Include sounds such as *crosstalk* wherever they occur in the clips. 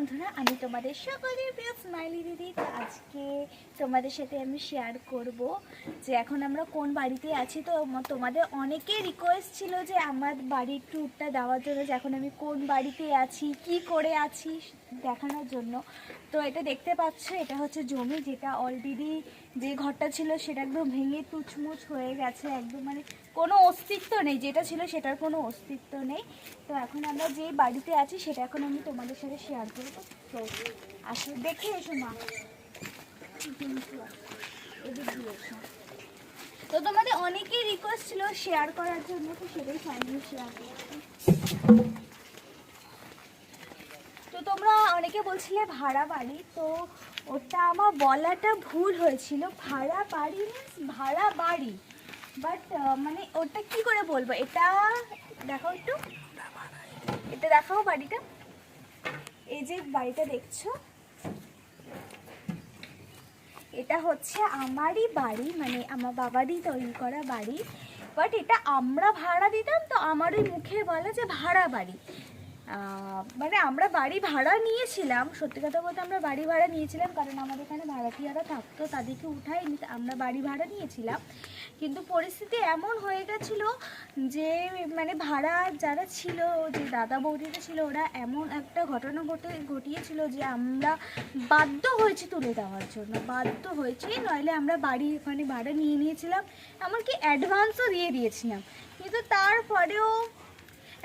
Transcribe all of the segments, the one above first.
বন্ধুরা, আমি তোমাদের সকলের প্রিয় স্মাইলি দিদি। তো আজকে তোমাদের সাথে আমি শেয়ার করব যে এখন আমরা কোন বাড়িতে আছি। তো তোমাদের অনেকে রিকোয়েস্ট ছিল যে আমার বাড়ির ট্যুরটা দেওয়ার জন্য যে এখন আমি কোন বাড়িতে আছি, কি করে আছি। দেখানোর জন্য। তো এটা দেখতে পাচ্ছ, এটা হচ্ছে জমি যেটা অলরেডি যে ঘরটা ছিল সেটা একদম ভেঙে তুচমুচ হয়ে গেছে, একদম মানে কোনো অস্তিত্ব নেই, যেটা ছিল সেটার কোনো অস্তিত্ব নেই। তো এখন আমরা যে বাড়িতে আছি সেটা এখন আমি তোমাদের সাথে শেয়ার করব। তো আসলে দেখে এসো মা। তো তোমাদের অনেকেই রিকোয়েস্ট ছিল শেয়ার করার জন্য, তো সেটাই ফাইনালি শেয়ার করছি অনেকে বলছিলে ভাড়া বাড়ি, তো ওটা আমার বলাটা ভুল হয়েছিল। ভাড়া বাড়ি means ভাড়া বাড়ি। বাট মানে ওটা কি করে বলব? এটা দেখাও একটু। এটা দেখাও বাড়িটা। এই যে বাড়িটা দেখছ? এটা হচ্ছে আমারই বাড়ি মানে আমার বাবারই তৈরি করা বাড়ি। বাট এটা আমরা ভাড়া দিতাম, তো আমারই মুখে বলে যে ভাড়া বাড়ি। মানে আমরা বাড়ি ভাড়া নিয়েছিলাম, সত্যি কথা বলতে আমরা বাড়ি ভাড়া নিয়েছিলাম কারণ আমাদের এখানে ভাড়াটিয়ারা থাকতো, তাদেরকে উঠাই আমরা বাড়ি ভাড়া নিয়েছিলাম। কিন্তু পরিস্থিতি এমন হয়ে গেছিল যে মানে ভাড়া যারা ছিল, যে দাদা বৌদিরা ছিল, ওরা এমন একটা ঘটনা ঘটে, ঘটিয়েছিল যে আমরা বাধ্য হয়েছি তুলে দেওয়ার জন্য, বাধ্য হয়েছি, নইলে আমরা বাড়ি ওখানে ভাড়া নিয়ে নিয়েছিলাম, এমনকি অ্যাডভান্সও দিয়ে দিয়েছিলাম। কিন্তু তারপরেও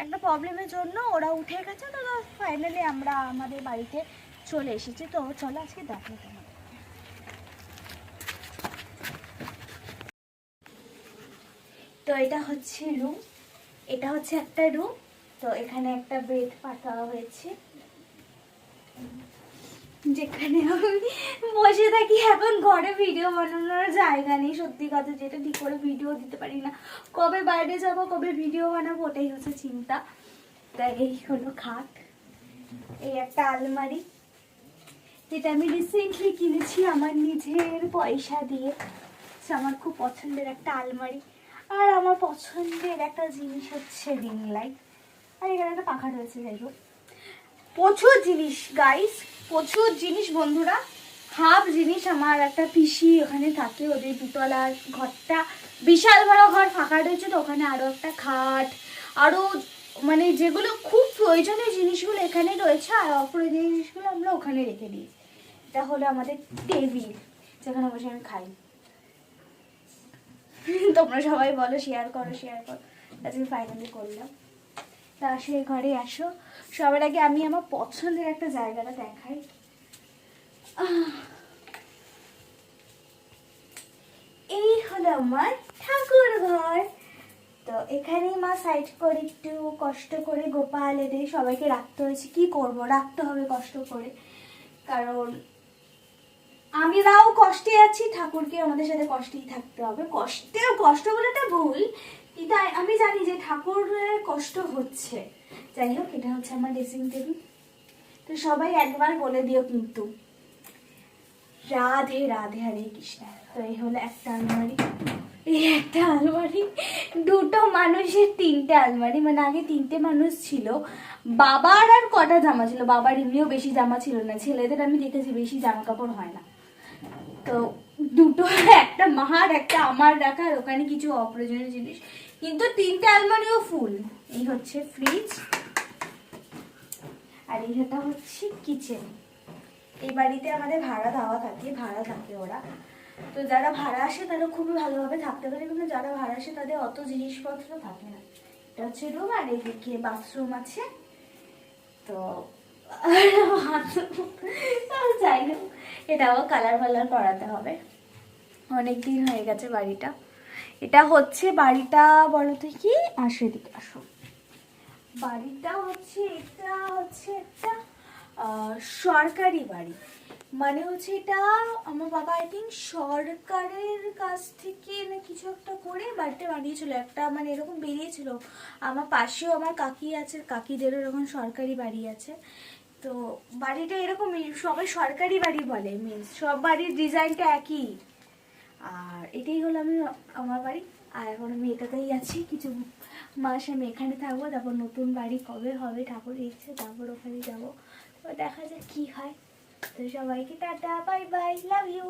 একটা প্রবলেমের জন্য ওরা উঠে গেছে, তো ফাইনালি আমরা আমাদের বাড়িতে চলে এসেছি। তো চলো আজকে দেখো তোমার তো এটা হচ্ছে রুম এটা হচ্ছে একটা রুম তো এখানে একটা বেড পাতা হয়েছে। যেখানে আমি বসে থাকি, এখন ঘরে ভিডিও বানানোর জায়গা নেই। সত্যি কথা, যেটা ঠিক করে ভিডিও দিতে পারি না। কবে বাইরে যাব, কবে ভিডিও বানাবো, ওটাই হচ্ছে চিন্তা। তাই এই হলো খাট, এই একটা আলমারি, যেটা আমি রিসেন্টলি কিনেছি আমার নিজের পয়সা দিয়ে। আমার খুব পছন্দের একটা আলমারি। আর আমার পছন্দের একটা জিনিস হচ্ছে রিং লাইট আর এখানে একটা পাখা রয়েছে যাই হোক প্রচুর জিনিস গাইস প্রচুর জিনিস, বন্ধুরা। হাফ জিনিস আমার একটা পিসি ওখানে থাকে, ওদের দুতলার ঘরটা। বিশাল বড় ঘর, ফাঁকা রয়েছে তো, ওখানে আরও একটা খাট আরও মানে যেগুলো খুব প্রয়োজনীয় জিনিসগুলো এখানে রয়েছে, আর অপ্রয়োজনীয় জিনিসগুলো আমরা ওখানে রেখে দিই এটা হলো আমাদের টেবিল, যেখানে বসে আমি খাই। তোমরা সবাই বলো শেয়ার করো শেয়ার করো। আজকে ফাইনালি করলাম। তা সেই ঘরে আসো। সবার আগে আমি আমার পছন্দের একটা জায়গাটা দেখাই। এই হলো আমার ঠাকুর ঘর। তো এখানেই মা সাইড করে একটু কষ্ট করে গোপাল এদের সবাইকে রাখতে হয়েছে। কি করব? রাখতে হবে কষ্ট করে। কারণ আমরাও কষ্টে আছি, ঠাকুরকে আমাদের সাথে কষ্টেই থাকতে হবে। কষ্টেও কষ্ট বলাটা ভুল, কিন্তু আমি জানি যে ঠাকুরের কষ্ট হচ্ছে। যাই হোক, এটা হচ্ছে আমার ড্রেসিং টেবিল তো সবাই একবার বলে দিও কিন্তু। রাধে রাধে হরে কৃষ্ণ। তো এই হলো একটা আলমারি। এই একটা আলমারি। দুটো মানুষের তিনটে আলমারি। মানে আগে তিনটে মানুষ ছিল। বাবার আর কটা জামা ছিল। বাবার এমনিও বেশি জামা ছিল না। ছেলেদের আমি দেখেছি বেশি জামা কাপড় হয় না। তো দুটো *laughs* একটা মাহার একটা আমার রাখা, আর ওখানে কিছু অপ্রয়োজনীয় জিনিস। কিন্তু তিনটে আলমারিও ফুল। এই হচ্ছে ফ্রিজ আর এইটা হচ্ছে কিচেন এই বাড়িতে আমাদের ভাড়া দেওয়া থাকে, ভাড়া থাকে ওরা। তো যারা ভাড়া আসে তারা খুবই ভালোভাবে থাকতে পারে, কিন্তু যারা ভাড়া আসে তাদের অত জিনিসপত্র থাকে না। এটা হচ্ছে রুম আর এদিকে বাথরুম আছে। তো যাই এটাও কালার ফালার করাতে হবে। অনেক দিন হয়ে গেছে বাড়িটা। এটা হচ্ছে বাড়িটা, বলো তো কি? আসো এদিকে আসো। বাড়িটা হচ্ছে, এটা হচ্ছে একটা সরকারি বাড়ি। মানে হচ্ছে এটা আমার বাবা আই থিঙ্ক সরকারের কাছ থেকে না কিছু একটা করে বাড়িতে বানিয়েছিল। একটা মানে এরকম বেরিয়েছিল। আমার পাশেও আমার কাকি আছে, কাকিদেরও এরকম সরকারি বাড়ি আছে। তো বাড়িটা এরকম সবাই সরকারি বাড়ি বলে মিনস সব বাড়ির ডিজাইনটা একই। আর এটাই হলো আমি, আমার বাড়ি। আর এখন আমি এটাতেই আছি। কিছু মাস আমি এখানে থাকব, তারপর নতুন বাড়ি কবে হবে ঠাকুর ইচ্ছে, তারপর ওখানে যাব। তো দেখা যাক কী হয়। তো সবাইকে tata bye bye love you